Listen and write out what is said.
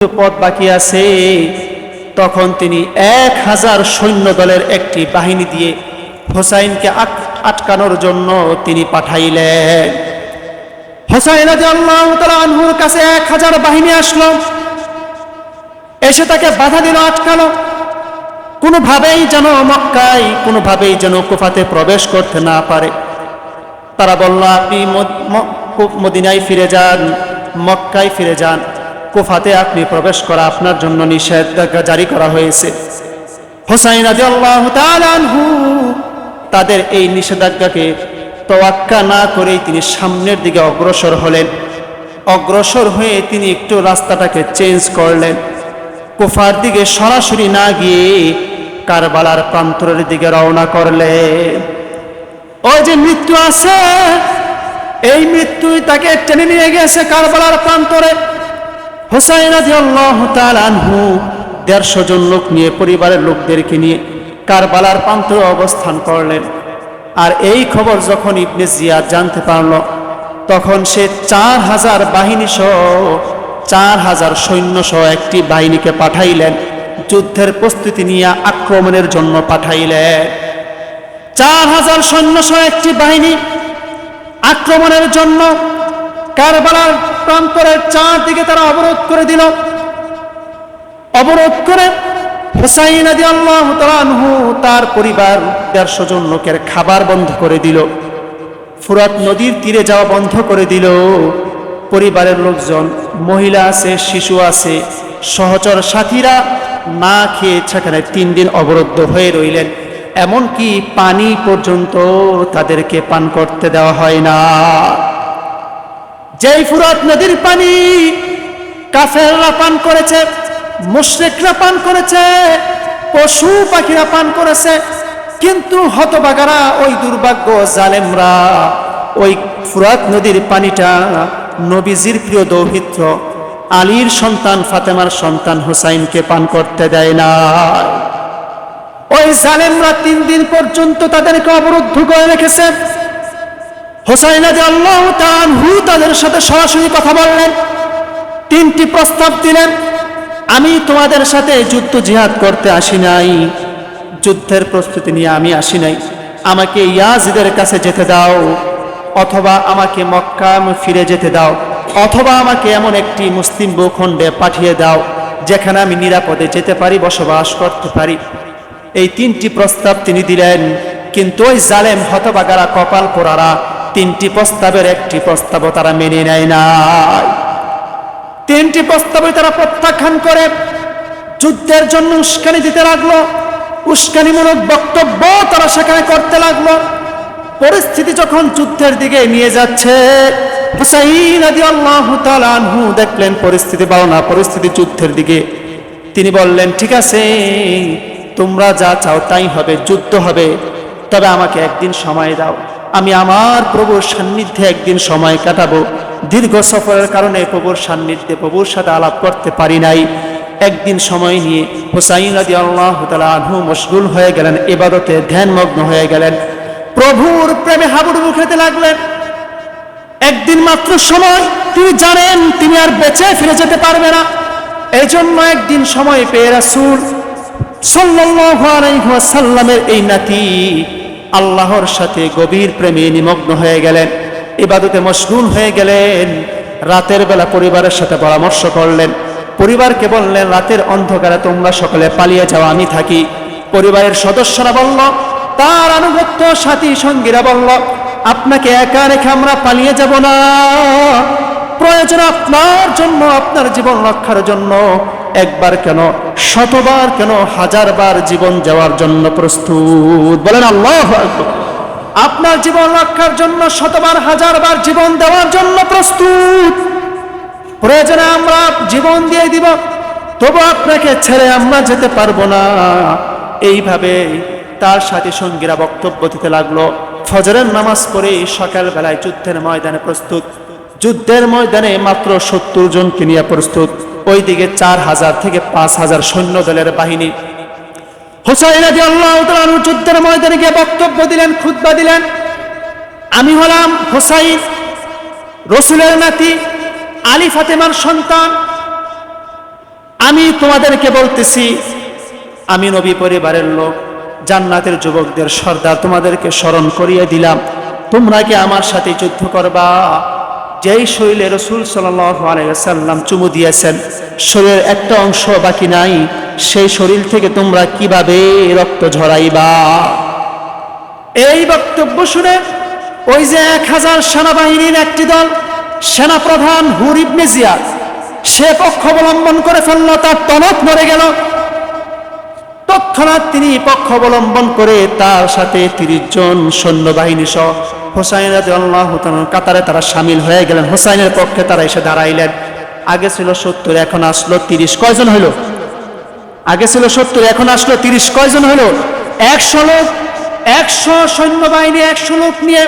পথ বাকি আছে, তখন তিনি এক হাজার সৈন্য দলের একটি বাহিনী দিয়ে হোসাইনকে আটকানোর জন্য তিনি পাঠাইলেন। হোসাইন আনহুর কাছে এক হাজার বাহিনী আসলো, এসে তাকে বাধা দিল, আটকালো। কোনোভাবেই যেন মক্কায়, কোনোভাবেই যেন কুফাতে প্রবেশ করতে না পারে। তারা বলল, আপনি মদিনায় ফিরে যান, মক্কায় ফিরে যান। কুফাতে আপনি প্রবেশ করা আপনার জন্য নিষেধাজ্ঞা জারি করা হয়েছে। হোসাইন আল্লাহ আনহু তাদের এই নিষেধাজ্ঞাকে তোয়াক্কা না করেই তিনি সামনের দিকে অগ্রসর হলেন। অগ্রসর হয়ে তিনি একটু রাস্তাটাকে চেঞ্জ করলেন। কুফার দিকে সরাসরি না গিয়ে কারবালার প্রান্তরের দিকে রওনা করলেন। ওই যে মৃত্যু আছে, এই মৃত্যুই তাকে টেনে নিয়ে গেছে কারবালার প্রান্তরে। হোসাইন আনহু দেড়শো জন লোক নিয়ে, পরিবারের লোকদেরকে নিয়ে কারবালার প্রান্তরে অবস্থান করলেন। আর এই খবর যখন ইবনে জিয়াদ জানতে পারল, তখন সে চার হাজার বাহিনী সহ চার হাজার সৈন্য সহ একটি বাহিনীকে পাঠাইলেন, যুদ্ধের প্রস্তুতি নিয়ে আক্রমণের জন্য পাঠাইলেন। চার হাজার সৈন্য সহ একটি বাহিনী আক্রমণের জন্য কারবালার প্রান্তরের চারদিকে তারা অবরোধ করে দিল। অবরোধ করে হুসাইন আদি আল্লাহ তাআলাহু তার পরিবার দেড়শো জন লোকের খাবার বন্ধ করে দিল। ফুরাত নদীর তীরে যাওয়া বন্ধ করে দিল। পরিবারের লোকজন, মহিলা আছে, শিশু আছে, সহচর সাথীরা না খেয়ে সেখানে তিন দিন অবরুদ্ধ হয়ে রইলেন। এমনকি পানি পর্যন্ত তাদেরকে পান করতে দেওয়া হয় না। যেই ফুরাত নদীর পানি কাফেররা পান করেছে, মুশরিকরা পান করেছে, পশু পাখিরা পান করেছে, কিন্তু হতবাগারা ওই দুর্ভাগ্য জালেমরা ওই ফুরাত নদীর পানিটা নবীজির প্রিয় দৌহিত্র, আলীর সন্তান ফাতেমার সন্তান হুসাইনকে পান করতে দেয় না ওই জালেমরা তিন দিন পর্যন্ত তাদেরকে অবরুদ্ধ করে রেখেছে হোসাইন আদি আল্লাহ তাআনহু তাদের সাথে সরাসরি কথা বললেন। তিনটি প্রস্তাব দিলেন। আমি তোমাদের সাথে যুদ্ধ জিহাদ করতে আসি নাই। যুদ্ধের প্রস্তুতি নিয়ে আমি আসি নাই। আমাকে ইয়াজিদের কাছে যেতে দাও, অথবা আমাকে মক্কা ফিরে যেতে দাও, অথবা আমাকে এমন একটি মুসলিম ভূখণ্ডে পাঠিয়ে দাও, যেখানে আমি নিরাপদে যেতে পারি, বসবাস করতে পারি। এই তিনটি প্রস্তাব তিনি দিলেন, কিন্তু ওই জালেম হতবাগারা কপাল পোড়ারা তিনটি প্রস্তাবের একটি প্রস্তাবও তারা মেনে নেয় নাই। তিনটি প্রস্তাবে তারা প্রত্যাখ্যান করে। যুদ্ধের জন্য উস্কানি দিতে লাগল। উস্কানিমূলক বক্তব্য তারা সেখানে করতে লাগল। পরিস্থিতি যখন যুদ্ধের দিকে নিয়ে যাচ্ছে দেখলেন পরিস্থিতি বাড়ো না। পরিস্থিতি যুদ্ধের দিকে। তিনি বললেন, ঠিক আছে, তোমরা যা চাও তাই হবে, যুদ্ধ হবে। তবে আমাকে একদিন সময় দাও। আমি আমার প্রভুর সান্নিধ্যে একদিন সময় কাটাবো। দীর্ঘ সফরের কারণে প্রভুর সান্নিধ্যে প্রভুর সাথে আলাপ করতে পারি নাই। একদিন সময় নিয়ে হুসাইন আদি আল্লাহ আনহু মশগুল হয়ে গেলেন, এবাদতে ধ্যানমগ্ন হয়ে গেলেন। প্রভুর প্রেমে হাবুডুবু খেতে লাগলেন। একদিন মাত্র সময়, তিনি জানেন তিনি আর বেঁচে ফিরে যেতে পারবে না। এই জন্য একদিন সময় পেয়ে রাসূল সাল্লাল্লাহু আলাইহি ওয়াসাল্লামের এই নাতি আল্লাহর সাথে গভীর প্রেমে নিমগ্ন হয়ে গেলেন, ইবাদতে মশগুল হয়ে গেলেন, রাতের বেলা পরিবারের সাথে পরামর্শ করলেন। পরিবারকে বললেন, রাতের অন্ধকারে তোমরা সকলে পালিয়ে যাও, আমি থাকি। পরিবারের সদস্যরা বলল, তার আনুগত্য সাথী সঙ্গীরা বলল, আপনাকে একা রেখে আমরা পালিয়ে যাব না। প্রয়োজন আপনার জন্য, আপনার জীবন রক্ষার জন্য। একবার কেন শতবার কেন হাজারবার জীবন যাওয়ার জন্য প্রস্তুত? বলেন আল্লাহ আপনার জীবন রক্ষার জন্য শতবার, হাজারবার জীবন দেওয়ার জন্য প্রস্তুত। প্রয়োজনে আমরা জীবন দিয়ে দিব, তবু আপনাকে ছেড়ে আমরা যেতে পারব না। এইভাবে তার সাথে সঙ্গীরা বক্তব্য দিতে লাগল। ফজরের নামাজ পড়ে সকালবেলায় যুদ্ধের ময়দানে প্রস্তুত। যুদ্ধের ময়দানে মাত্র সত্তর জনকে নিয়ে প্রস্তুত। ওইদিকে চার হাজার থেকে পাঁচ হাজার সৈন্য দলের বাহিনী। হোসাইন আদি আল্লাহ যুদ্ধের ময়দানে গিয়ে বক্তব্য দিলেন, খুতবা দিলেন। আমি হলাম হোসাইন, রসুলের নাতি, আলী ফাতেমার সন্তান। আমি তোমাদেরকে বলতেছি, আমি নবী পরিবারের লোক, জান্নাতের যুবকদের সর্দার তোমাদেরকে স্মরণ করিয়ে দিলাম। তোমরা কি আমার সাথে যুদ্ধ করবা? যেই শরীরে রসুল সাল্লাম চুমু দিয়েছেন, শরীরের একটা অংশ বাকি নাই, সেই শরীর থেকে তোমরা কীভাবে রক্ত ঝরাইবা? এই বক্তব্য শুনে ওই যে এক হাজার সেনাবাহিনীর একটি দল, সেনাপ্রধান হুরিব মেজিয়া সে পক্ষ অবলম্বন করে ফেলল, তার টনক মরে গেল। তৎক্ষণাৎ তিনি পক্ষ অবলম্বন করে তার সাথে তিরিশ জন সৈন্যবাহিনী সহ হোসাইন আল্লাহ কাতারে তারা সামিল হয়ে গেলেন। হোসাইনের পক্ষে তারা এসে দাঁড়াইলেন। আগে ছিল সত্তর, এখন আসলো তিরিশ। কয়জন হইল? আগে ছিল সত্তর, এখন আসলো তিরিশ। কয়জন হইল? একশো লোক, একশো সৈন্যবাহিনী, একশো লোক নিয়ে